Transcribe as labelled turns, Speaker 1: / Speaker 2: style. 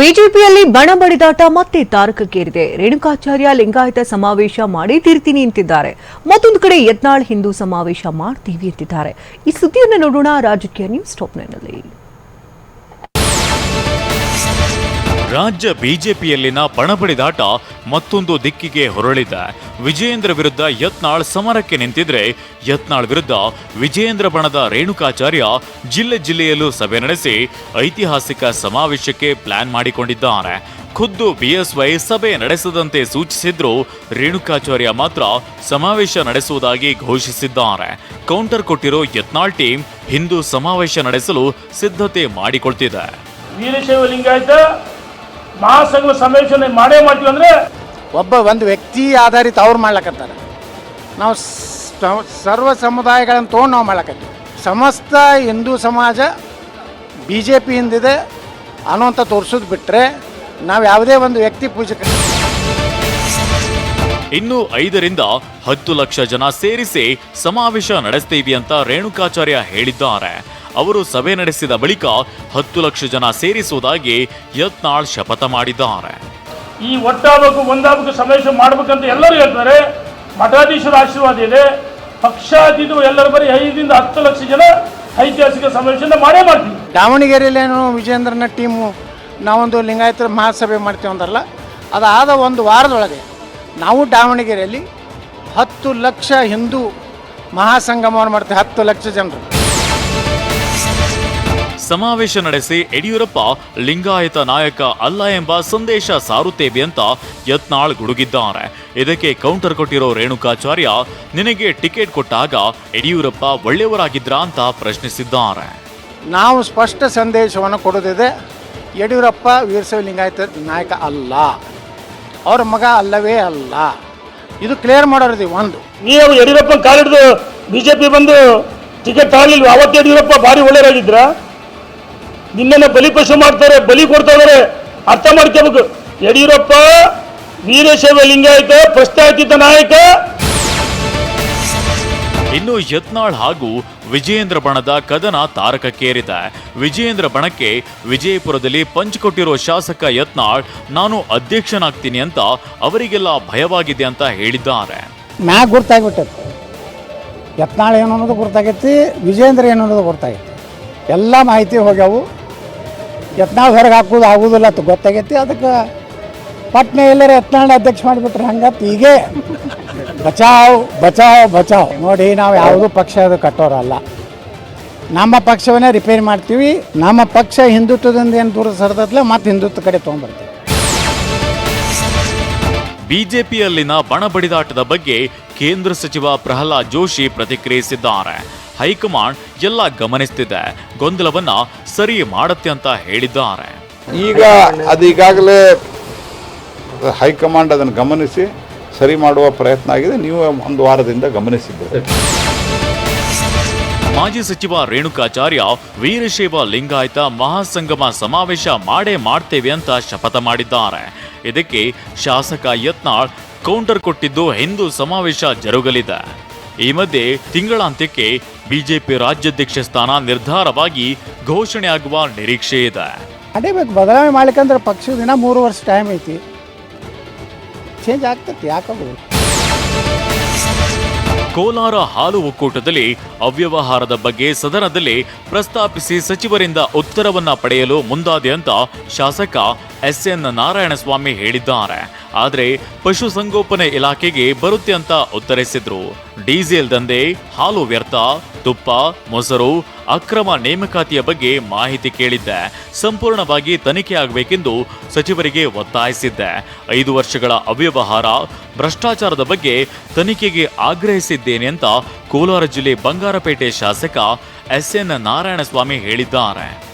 Speaker 1: ಬಿಜೆಪಿಯಲ್ಲಿ ಬಣ ಬಡಿದಾಟ ಮತ್ತೆ ತಾರಕಕ್ಕೇರಿದೆ. ರೇಣುಕಾಚಾರ್ಯ ಲಿಂಗಾಯತ ಸಮಾವೇಶ ಮಾಡಿ ತೀರ್ತೀನಿ ಅಂತಿದ್ದಾರೆ. ಮತ್ತೊಂದು ಕಡೆ ಯತ್ನಾಳ್ ಹಿಂದೂ ಸಮಾವೇಶ ಮಾಡ್ತೀವಿ ಅಂತಿದ್ದಾರೆ. ಈ ಸುದ್ದಿಯನ್ನು ನೋಡೋಣ. ರಾಜಕೀಯ ನ್ಯೂಸ್ ಟಾಪ್ನಲ್ಲಿ
Speaker 2: ರಾಜ್ಯ ಬಿಜೆಪಿಯಲ್ಲಿನ ಬಣಬಡಿದಾಟ ಮತ್ತೊಂದು ದಿಕ್ಕಿಗೆ ಹೊರಳಿದೆ. ವಿಜಯೇಂದ್ರ ವಿರುದ್ಧ ಯತ್ನಾಳ್ ಸಮರಕ್ಕೆ ನಿಂತಿದ್ರೆ ಯತ್ನಾಳ್ ವಿರುದ್ಧ ವಿಜಯೇಂದ್ರ ಬಣದ ರೇಣುಕಾಚಾರ್ಯ ಜಿಲ್ಲೆ ಜಿಲ್ಲೆಯಲ್ಲೂ ಸಭೆ ನಡೆಸಿ ಐತಿಹಾಸಿಕ ಸಮಾವೇಶಕ್ಕೆ ಪ್ಲಾನ್ ಮಾಡಿಕೊಂಡಿದ್ದಾರೆ. ಖುದ್ದು ಬಿಎಸ್ವೈ ಸಭೆ ನಡೆಸದಂತೆ ಸೂಚಿಸಿದ್ರು ರೇಣುಕಾಚಾರ್ಯ ಮಾತ್ರ ಸಮಾವೇಶ ನಡೆಸುವುದಾಗಿ ಘೋಷಿಸಿದ್ದಾರೆ. ಕೌಂಟರ್ ಕೊಟ್ಟಿರೋ ಯತ್ನಾಳ್ ಟೀಮ್ ಹಿಂದೂ ಸಮಾವೇಶ ನಡೆಸಲು ಸಿದ್ಧತೆ ಮಾಡಿಕೊಳ್ತಿದೆ.
Speaker 3: ಮಹಾಸಂಘ ಸಮಾವೇಶನ ಮಾಡೇ ಮಾಡ್ತೀವಿ ಅಂದ್ರೆ
Speaker 4: ಒಬ್ಬ ಒಂದು ವ್ಯಕ್ತಿ ಆಧಾರಿತ ಅವ್ರು ಮಾಡ್ಲಕತ್ತಾರೆ. ನಾವು ಸ- ಸರ್ವ ಸಮುದಾಯಗಳನ್ನು ತಗೊಂಡು ನಾವು ಮಾಡ್ಲಕತ್ತೀವಿ. ಸಮಸ್ತ ಹಿಂದೂ ಸಮಾಜ ಬಿ ಜೆ ಪಿಯಿಂದಿದೆ ಅನ್ನುವಂಥ ತೋರಿಸೋದು ಬಿಟ್ಟರೆ ನಾವು ಯಾವುದೇ ಒಂದು ವ್ಯಕ್ತಿ ಪೂಜಕ
Speaker 2: ಇನ್ನು ಐದರಿಂದ ಹತ್ತು ಲಕ್ಷ ಜನ ಸೇರಿಸಿ ಸಮಾವೇಶ ನಡೆಸ್ತೀವಿ ಅಂತ ರೇಣುಕಾಚಾರ್ಯ ಹೇಳಿದ್ದಾರೆ. ಅವರು ಸಭೆ ನಡೆಸಿದ ಬಳಿಕ ಹತ್ತು ಲಕ್ಷ ಜನ ಸೇರಿಸುವುದಾಗಿ ಯತ್ನಾಳ್ ಶಪಥ ಮಾಡಿದ್ದಾರೆ.
Speaker 3: ಈ ಒಟ್ಟಾಗಬೇಕು ಒಂದಾಗಬೇಕು ಸಮಾವೇಶ ಮಾಡಬೇಕಂತ ಎಲ್ಲರೂ ಹೇಳ್ತಾರೆ. ಮಠಾಧೀಶರ ಆಶೀರ್ವಾದ ಇದೆ. ಪಕ್ಷಾತೀತ ಎಲ್ಲರ ಬರೀ ಐದರಿಂದ ಹತ್ತು ಲಕ್ಷ ಜನ ಐತಿಹಾಸಿಕ ಸಮಾವೇಶ ಮಾಡೇ ಮಾಡ್ತೀವಿ.
Speaker 4: ದಾವಣಗೆರೆಯಲ್ಲೇನು ವಿಜೇಂದ್ರನ ಟೀಮು ನಾವೊಂದು ಲಿಂಗಾಯತರ ಮಹಾಸಭೆ ಮಾಡ್ತೀವಿ ಅಂದ್ರಲ್ಲ ಅದಾದ ಒಂದು ವಾರದೊಳಗೆ ನಾವು ದಾವಣಗೆರೆಯಲ್ಲಿ ಹತ್ತು ಲಕ್ಷ ಹಿಂದೂ ಮಹಾಸಂಗಮವನ್ನು ಮಾಡ್ತೀವಿ ಹತ್ತು ಲಕ್ಷ ಜನರು.
Speaker 2: ಸಮಾವೇಶ ನಡೆಸಿ ಯಡಿಯೂರಪ್ಪ ಲಿಂಗಾಯತ ನಾಯಕ ಅಲ್ಲ ಎಂಬ ಸಂದೇಶ ಸಾರುತ್ತೇವೆ ಅಂತ ಯತ್ನಾಳ್ ಗುಡುಗಿದ್ದಾರೆ. ಇದಕ್ಕೆ ಕೌಂಟರ್ ಕೊಟ್ಟಿರೋ ರೇಣುಕಾಚಾರ್ಯ ನಿನಗೆ ಟಿಕೆಟ್ ಕೊಟ್ಟಾಗ ಯಡಿಯೂರಪ್ಪ ಒಳ್ಳೆಯವರಾಗಿದ್ರ ಅಂತ ಪ್ರಶ್ನಿಸಿದ್ದಾರೆ.
Speaker 4: ನಾವು ಸ್ಪಷ್ಟ ಸಂದೇಶವನ್ನು ಕೊಡೋದಿದೆ ಯಡಿಯೂರಪ್ಪ ವೀರಶೈವ ಲಿಂಗಾಯತ ನಾಯಕ ಅಲ್ಲ. ಅವ್ರ ಮಗ ಅಲ್ಲವೇ ಅಲ್ಲ. ಇದು ಕ್ಲಿಯರ್ ಮಾಡೋರಿದೆ ಒಂದು.
Speaker 3: ನೀವು ಯಡಿಯೂರಪ್ಪ ಕಾಲಿಡ್ದು ಬಿಜೆಪಿ ಬಂದು ಟಿಕೆಟ್ ತಗೊಳ್ಳಿಲ್ವ? ಅವತ್ತು ಯಡಿಯೂರಪ್ಪ ಭಾರಿ ಒಳ್ಳೆಯರಾಗಿದ್ರ ನಿನ್ನೆನ ಬಲಿಪಶು ಮಾಡ್ತಾರೆ ಬಲಿ ಕೊಡ್ತಾ ಇದಾರೆ. ಅರ್ಥ ಮಾಡ್ಕೋಬೇಕು ಯಡಿಯೂರಪ್ಪ ವೀರಶೈವ ಲಿಂಗಾಯತ ಪ್ರಸ್ತಾಪಿತ ನಾಯಕ.
Speaker 2: ಇನ್ನು ಯತ್ನಾಳ್ ಹಾಗೂ ವಿಜಯೇಂದ್ರ ಬಣದ ಕದನ ತಾರಕಕ್ಕೇರಿದೆ. ವಿಜಯೇಂದ್ರ ಬಣಕ್ಕೆ ವಿಜಯಪುರದಲ್ಲಿ ಪಂಚ್ ಕೊಟ್ಟಿರೋ ಶಾಸಕ ಯತ್ನಾಳ್ ನಾನು ಅಧ್ಯಕ್ಷನಾಗ್ತೀನಿ ಅಂತ ಅವರಿಗೆಲ್ಲ ಭಯವಾಗಿದೆ ಅಂತ ಹೇಳಿದ್ದಾರೆ.
Speaker 4: ನಾ ಗುರ್ತಾಗ್ಬಿಟ್ಟೈತೆ ಯತ್ನಾಳ್ ಏನು ಅನ್ನೋದು ಗುರ್ತಾಗೈತಿ ವಿಜಯೇಂದ್ರ ಏನು ಅನ್ನೋದು ಗೊತ್ತಾಗೈತಿ ಎಲ್ಲ ಮಾಹಿತಿ ಹೋಗ್ಯಾವು. ಯತ್ನಾಳ್ ಹೊರಗೆ ಹಾಕೋದು ಆಗೋದಿಲ್ಲ ಅಂತ ಗೊತ್ತಾಗೈತಿ. ಅದಕ್ಕೆ ಪಟ್ನೆ ಎಲ್ಲರೂ ಯತ್ನಾಳ್ ಅಧ್ಯಕ್ಷ ಮಾಡಿಬಿಟ್ರೆ ಹಂಗತ್ ಹೀಗೆ. ಬಚಾವ್ ಬಚಾವ್ ಬಚಾವ್. ನೋಡಿ, ನಾವು ಯಾವುದೂ ಪಕ್ಷ ಅದು ಕಟ್ಟೋರಲ್ಲ. ನಮ್ಮ ಪಕ್ಷವನ್ನೇ ರಿಪೇರಿ ಮಾಡ್ತೀವಿ. ನಮ್ಮ ಪಕ್ಷ ಹಿಂದುತ್ವದಿಂದ ಏನು ದೂರ ಸರಿದತ್ಲೆ ಮತ್ತೆ ಹಿಂದುತ್ವ ಕಡೆ ತೊಗೊಂಡ್ಬರ್ತೀವಿ.
Speaker 2: ಬಿಜೆಪಿಯಲ್ಲಿನ ಬಣ ಬಡಿದಾಟದ ಬಗ್ಗೆ ಕೇಂದ್ರ ಸಚಿವ ಪ್ರಹ್ಲಾದ್ ಜೋಶಿ ಪ್ರತಿಕ್ರಿಯಿಸಿದ್ದಾರೆ. ಹೈಕಮಾಂಡ್ ಎಲ್ಲ ಗಮನಿಸ್ತಿದೆ. ಗೊಂದಲವನ್ನ ಸರಿ ಮಾಡುತ್ತೆ ಅಂತ ಹೇಳಿದ್ದಾರೆ.
Speaker 5: ಈಗ ಅದು ಈಗಾಗಲೇ ಹೈಕಮಾಂಡ್ ಅದನ್ನು ಗಮನಿಸಿ ಸರಿ ಮಾಡುವ ಪ್ರಯತ್ನ ಆಗಿದೆ. ನೀವು ಒಂದು ವಾರದಿಂದ ಗಮನಿಸಿದ್ದೀರಿ.
Speaker 2: ಮಾಜಿ ಸಚಿವ ರೇಣುಕಾಚಾರ್ಯ ವೀರಶೈವ ಲಿಂಗಾಯತ ಮಹಾಸಂಗಮ ಸಮಾವೇಶ ಮಾಡೇ ಮಾಡ್ತೇವೆ ಅಂತ ಶಪಥ ಮಾಡಿದ್ದಾರೆ. ಇದಕ್ಕೆ ಶಾಸಕ ಯತ್ನಾಳ್ ಕೌಂಟರ್ ಕೊಟ್ಟಿದ್ದು ಹಿಂದೂ ಸಮಾವೇಶ ಜರುಗಲಿದೆ. ಈ ಮಧ್ಯೆ ತಿಂಗಳಾಂತ್ಯಕ್ಕೆ ಬಿಜೆಪಿ ರಾಜ್ಯಾಧ್ಯಕ್ಷ ಸ್ಥಾನ ನಿರ್ಧಾರವಾಗಿ ಘೋಷಣೆ ಆಗುವ ನಿರೀಕ್ಷೆ ಇದೆ.
Speaker 4: ಅದೇಬೇಕು ಬದಲಾವಣೆ ಮಾಡ್ಲಿಕ್ಕಂದ್ರೆ ಪಕ್ಷದ ದಿನ ಮೂರು ವರ್ಷ ಟೈಮ್ ಐತಿ. ಚೇಂಜ್ ಆಗ್ತೈತಿ ಯಾಕಾಗೋದು
Speaker 2: ಕೋಲಾರ ಹಾಲು ಒಕ್ಕೂಟದಲ್ಲಿ ಅವ್ಯವಹಾರದ ಬಗ್ಗೆ ಸದನದಲ್ಲಿ ಪ್ರಸ್ತಾಪಿಸಿ ಸಚಿವರಿಂದ ಉತ್ತರವನ್ನ ಪಡೆಯಲು ಮುಂದಾದೆ ಅಂತ ಶಾಸಕ ಎಸ್ ಎನ್ ನಾರಾಯಣಸ್ವಾಮಿ ಹೇಳಿದ್ದಾರೆ. ಆದರೆ ಪಶುಸಂಗೋಪನೆ ಇಲಾಖೆಗೆ ಬರುತ್ತೆ ಅಂತ ಉತ್ತರಿಸಿದ್ರು. ಡೀಸೆಲ್ ದಂಧೆ, ಹಾಲು ವ್ಯರ್ಥ, ತುಪ್ಪ, ಮೊಸರು ಅಕ್ರಮ ನೇಮಕಾತಿಯ ಬಗ್ಗೆ ಮಾಹಿತಿ ಕೇಳಿದ್ದೆ. ಸಂಪೂರ್ಣವಾಗಿ ತನಿಖೆ ಆಗಬೇಕೆಂದು ಸಚಿವರಿಗೆ ಒತ್ತಾಯಿಸಿದ್ದೆ. ಐದು ವರ್ಷಗಳ ಅವ್ಯವಹಾರ, ಭ್ರಷ್ಟಾಚಾರದ ಬಗ್ಗೆ ತನಿಖೆಗೆ ಆಗ್ರಹಿಸಿದ್ದೇನೆ ಅಂತ ಕೋಲಾರ ಜಿಲ್ಲೆ ಬಂಗಾರಪೇಟೆ ಶಾಸಕ ಎಸ್ ಎನ್ ನಾರಾಯಣಸ್ವಾಮಿ ಹೇಳಿದ್ದಾರೆ.